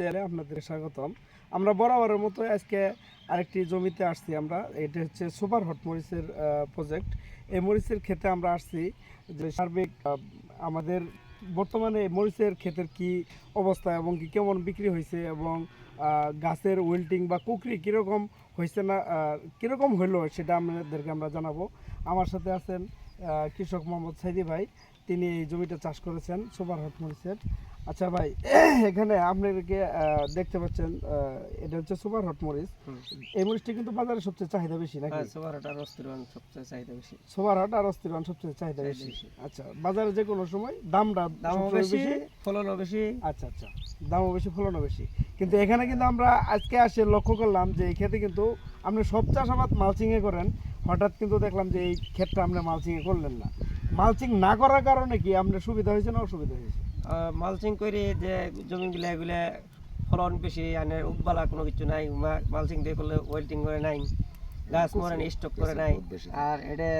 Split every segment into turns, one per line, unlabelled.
আপনাদের স্বাগতম। আমরা বরাবরের মতো আজকে আরেকটি জমিতে আসছি আমরা। এটা হচ্ছে সুপার হট মরিচের প্রজেক্ট এই মরিচের ক্ষেতে আমরা আসছি যে সার্বিক আমাদের বর্তমানে মরিচের ক্ষেতের কি অবস্থা এবং কি কেমন বিক্রি হয়েছে এবং গাছের ওয়েল্টিং বা কুকরি কীরকম হয়েছে না কীরকম হইল সেটা আমাদেরকে আমরা জানাব। আমার সাথে আছেন কৃষক মোহাম্মদ সাইদি ভাই। তিনি এই জমিটা চাষ করেছেন সুপার হট মরিচের। আচ্ছা ভাই এখানে আপনাদেরকে দেখতে পাচ্ছেন এটা হচ্ছে সুপার হট মরিচ। এই মরিচটা কিন্তু বাজারে সবচেয়ে চাহিদা বেশি নাকি?
হ্যাঁ সুপারটার অস্থিরন সবচেয়ে চাহিদা বেশি।
সুপার হট আর অস্থিরন সবচেয়ে চাহিদা বেশি। আচ্ছা বাজারে যে কোনো সময় দামটা
দামও বেশি? ফলনও বেশি।
আচ্ছা আচ্ছা দামও বেশি ফলনও বেশি। কিন্তু এখানে কিন্তু আমরা আজকে আসে লক্ষ্য করলাম যে এই ক্ষেতে কিন্তু আপনি সব চাষাবাদ মালচিংয়ে করেন। হঠাৎ কিন্তু দেখলাম যে এই ক্ষেতটা আপনি মালচিংয়ে করলেন না। মালচিং না করার কারণে কি আপনার সুবিধা হয়েছে না অসুবিধা হয়েছে?
মালচিং করে যে জমিগুলো এগুলো ফলন বেশি আনে উগবালা কোনো কিছু নাই মালচিং দিয়ে করলে ওয়েল্টিং করে নাই গাছ মরে স্টক করে নাই। আর এটা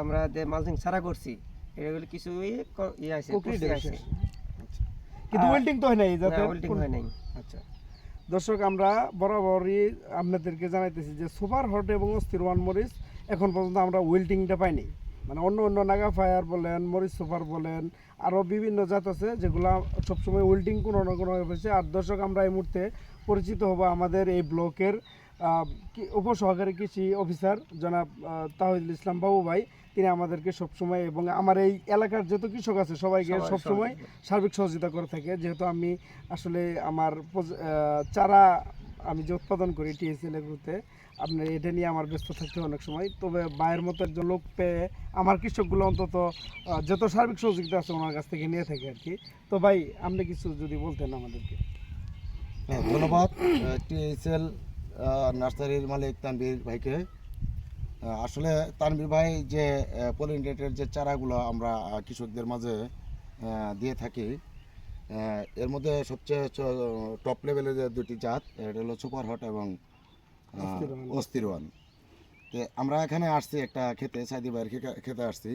আমরা যে মালচিং ছাড়া করছি এগুলো কিছু ইয়ে আছে
আচ্ছা। কিন্তু ওয়েল্টিং তো হয় নাই যাতে
ওয়েল্টিং হয় নাই।
আচ্ছা। দর্শক আমরা বরাবরই আপনাদেরকে জানাইতেছি যে সুপার হট এবং অস্থির ওয়ান মরিচ এখন পর্যন্ত আমরা ওয়েল্টিংটা পাইনি। মানে অন্য অন্য নাগা ফায়ার বলেন মরিচ সুপার বলেন আরও বিভিন্ন জাত আছে যেগুলো সবসময় ওয়েল্টিং কোনো না কোনো হয়েছে আর দর্শক আমরা এই মুহূর্তে পরিচিত হব আমাদের এই ব্লকের উপসহকারী কৃষি অফিসার জনাব তাহিদুল ইসলাম বাবু ভাই। তিনি আমাদেরকে সবসময় এবং আমার এই এলাকার যত কৃষক আছে সবাইকে সবসময় সার্বিক সহযোগিতা করে থাকে। যেহেতু আমি আসলে আমার চারা আমি যে উৎপাদন করি টিএসএল এগুলোতে আপনার এটা নিয়ে আমার ব্যস্ত থাকতে অনেক সময়। তবে বাইরের মতো একজন লোক পেয়ে আমার কৃষকগুলো অন্তত যত সার্বিক সহযোগিতা আছে ওনার কাছ থেকে নিয়ে থাকে আর কি। তো ভাই, আপনি কিছু যদি বলতেন আমাদেরকে।
হ্যাঁ ধন্যবাদ। টিএসএল নার্সারির মালিক তানবীর ভাইকে। আসলে তানবীর ভাই যে পলিনেটের যে চারাগুলো আমরা কৃষকদের মাঝে দিয়ে থাকি এর মধ্যে সবচেয়ে টপ লেভেলের যে দুটি জাত এটা হলো সুপার হট এবং আহ,
অস্থির ওয়ান।
তো আমরা এখানে আসছি একটা খেতে সাইদি ভাইয়ের খেতে আসছি।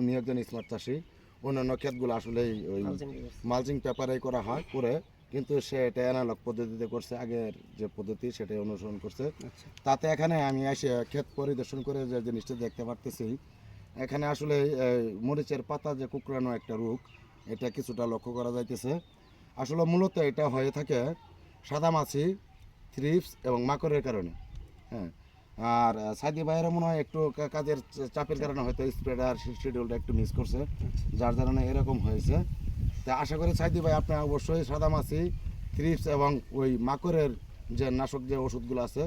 উনি একজন স্মার্ট চাষি। অন্যান্য ক্ষেতগুলো আসলেই ওই
মালচিং
পেপারে করা হয় করে কিন্তু সে এটা অ্যানালগ পদ্ধতিতে করছে আগের যে পদ্ধতি সেটাই অনুসরণ করছে।
আচ্ছা।
তাতে এখানে আমি এসে ক্ষেত পরিদর্শন করে যে জিনিসটা দেখতে পারতেছি। এখানে আসলে মরিচের পাতা যে কুকরানো একটা রোগ এটা কিছুটা লক্ষ্য করা যাইতেছে। আসলে মূলত এটা হয়ে থাকে সাদা মাছি থ্রিপস এবং মাকড়ের কারণে। হ্যাঁ আর সাইদি ভাইয়েরা মনে হয় একটু কাজের চাপের কারণে হয়তো স্প্রেডার শিডিউলটা একটু মিস করছে যার কারণে এরকম হয়েছে। তা আশা করি সাইদি ভাই আপনি অবশ্যই সাদা মাছি থ্রিপস এবং ওই মাকড়ের যে নাশক যে ওষুধগুলো আছে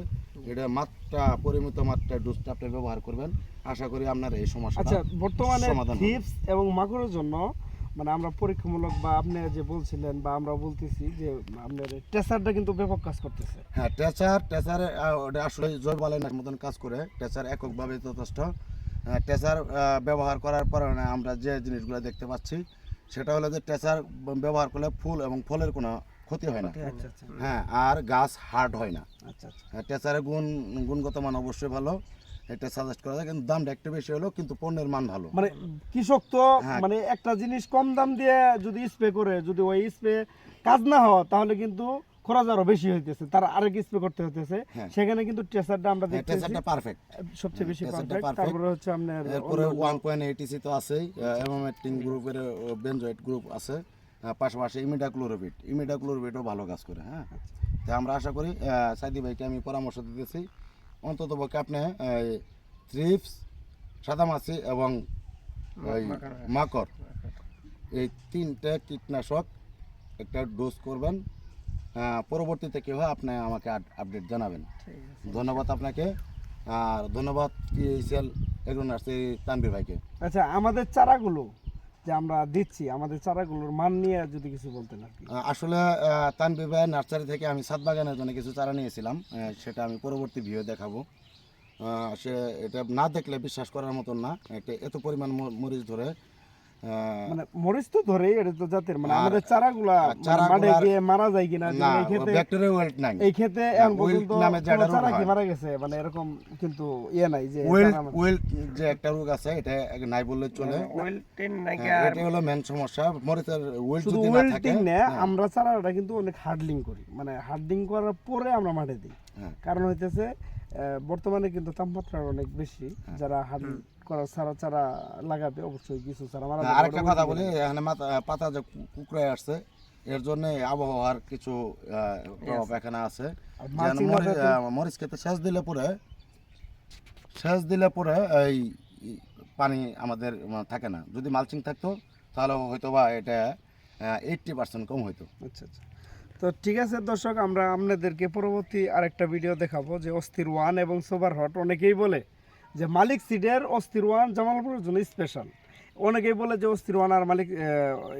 এটা মাত্রা পরিমিত মাত্রায় ডোজটা আপনি ব্যবহার করবেন। আশা করি আপনার এই সমস্যা
আচ্ছা বর্তমানে। টিপস এবং মাকড়ের জন্য মানে আমরা পরীক্ষামূলক বা আপনি যে বলছিলেন বা আমরা বলতেছি যে আপনার টেসারটা কিন্তু ব্যাপক কাজ করতেছে।
হ্যাঁ টেচার টেচারে আসলে জৈব বালাইনার মতন কাজ করে। টেচার এককভাবে যথেষ্ট। টেচার ব্যবহার করার কারণে আমরা যে জিনিসগুলো দেখতে পাচ্ছি সেটা হলো যে টেচার ব্যবহার করলে ফুল এবং ফলের কোনো ক্ষতি হয় না।
ক্ষতি হয় না।
আচ্ছা আচ্ছা।
হ্যাঁ আর গাছ হার্ড হয় না।
আচ্ছা আচ্ছা।
হ্যাঁ, টেচারের গুণ গুণগত মান অবশ্যই ভালো। এটা সাজেস্ট করা যায় কিন্তু দামটা একটু বেশি হলো কিন্তু পণ্যের মান ভালো।
মানে কৃষক তো
হ্যাঁ।
মানে একটা জিনিস কম দাম দিয়ে যদি স্প্রে করে যদি ওই স্প্রে কাজ না হয় তাহলে কিন্তু খরচ আরও বেশি হইতেছে। তার আরেক স্প্রে করতে
হ্যাঁ।
সেখানে কিন্তু আমরা দেখতেছি।
টেচারটা পারফেক্ট
সবচেয়ে বেশি পারফেক্ট তারপরে হচ্ছে আপনার
এরপরে তো আছেই। এমোমেটিং গ্রুপের বেনজয়েড গ্রুপ আছে। পাশাপাশি ইমিডাক্লোরোভিট ইমিডাক্লোরোভিটও ভালো কাজ করে হ্যাঁ। তাই আমরা আশা করি সাইদি ভাইকে আমি পরামর্শ দিতেছি। অন্তত পক্ষে আপনি থ্রিপস সাদামাছি এবং ওই
মাকড়, হ্যাঁ।
এই তিনটে কীটনাশক একটা ডোজ করবেন। আহ, পরবর্তীতে কী হয় আপনি আমাকে আপডেট জানাবেন। ধন্যবাদ আপনাকে। আর ধন্যবাদ টিএসএল এগ্রো নার্সারি তানবীর ভাইকে।
আচ্ছা আমাদের চারাগুলো যে আমরা দিচ্ছি আমাদের চারাগুলোর মান নিয়ে যদি কিছু বলতেন আর কি।
আসলে আহ, তানবীর ভাই নার্সারি থেকে আমি সাত বাগানের জন্য কিছু চারা নিয়েছিলাম সেটা আমি পরবর্তী ভিডিও দেখাবো। সে এটা না দেখলে বিশ্বাস করার মতন না এটা এত পরিমাণ মরিচ ধরে
মানে মরিচ তো ধরে এটা তো জাতের মানে আমাদের চারাগুলা মানে মাঠে গিয়ে মারা যায় কিনা এই ক্ষেত্রে
ব্যাকটেরিয়া ওয়েল্ট নাই।
এই ক্ষেত্রে এখন পর্যন্ত চারা কি মারা গেছে? মানে এরকম কিন্তু ইয়ে নাই যে
ওয়েল্ট যে একটা রোগ আছে এটা নাই বললে চলে। হ্যাঁ,
আর
এটা হলো মেন সমস্যা। মরিচের যদি না থাকে
না
হ্যাঁ,
আমরা চারাটা কিন্তু অনেক হার্ডলিং করি। মানে হার্ডলিং করার পরে আমরা মাঠে দিই।
হ্যাঁ।
কারণ হইতেছে বর্তমানে কিন্তু তাপমাত্রা অনেক বেশি
হ্যাঁ।
যারা হার্ডলিং চারা লাগাবে অবশ্যই কিছু চারা মারা
হ্যাঁ, আরেকটা কথা বলি এখানে পাতা যে কুকড়ায় আসছে এর জন্য আবহাওয়ার কিছু প্রভাব এখানে আছে। মরিচ খেতে সেচ দিলে পরে সেচ দিলে পরে এই পানি আমাদের থাকে না। যদি মালচিং থাকতো তাহলে হয়তো বা এটা এইটটি পার্সেন্ট কম হইতো।
আচ্ছা আচ্ছা। তো ঠিক আছে দর্শক আমরা আপনাদেরকে পরবর্তী আরেকটা ভিডিও দেখাবো যে অস্থির ওয়ান এবং সুপার হট অনেকেই বলে যে মালিক সিডের অস্থির ওয়ান জামালপুরের জন্য স্পেশাল অনেকেই বলে যে অস্থির ওয়ান আর মালিক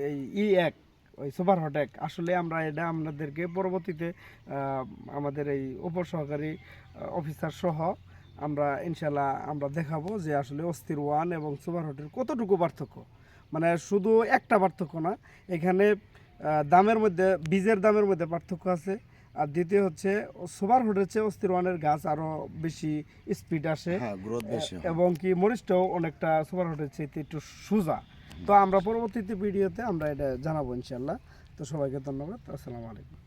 এই ই এক, ওই সুপার এক। আসলে আমরা এটা আপনাদেরকে পরবর্তীতে আমাদের এই উপসহকারী অফিসার সহ আমরা ইনশাল্লাহ আমরা দেখাবো যে আসলে অস্থির ওয়ান এবং সুপার হটের কতটুকু পার্থক্য। মানে শুধু একটা পার্থক্য না, এখানে দামের মধ্যে, বীজের দামের মধ্যে পার্থক্য আছে। আর দ্বিতীয় হচ্ছে সুপার হুডের চেয়ে অস্থির ওয়ানের গাছ আরও বেশি স্পিড আসে।
হ্যাঁ
এবং কি মরিচটাও অনেকটা সুপার হুডের চেয়ে একটু সোজা। তো আমরা পরবর্তীতে ভিডিওতে আমরা এটা জানাব ইনশাল্লাহ তো সবাইকে ধন্যবাদ। আসসালামু আলাইকুম।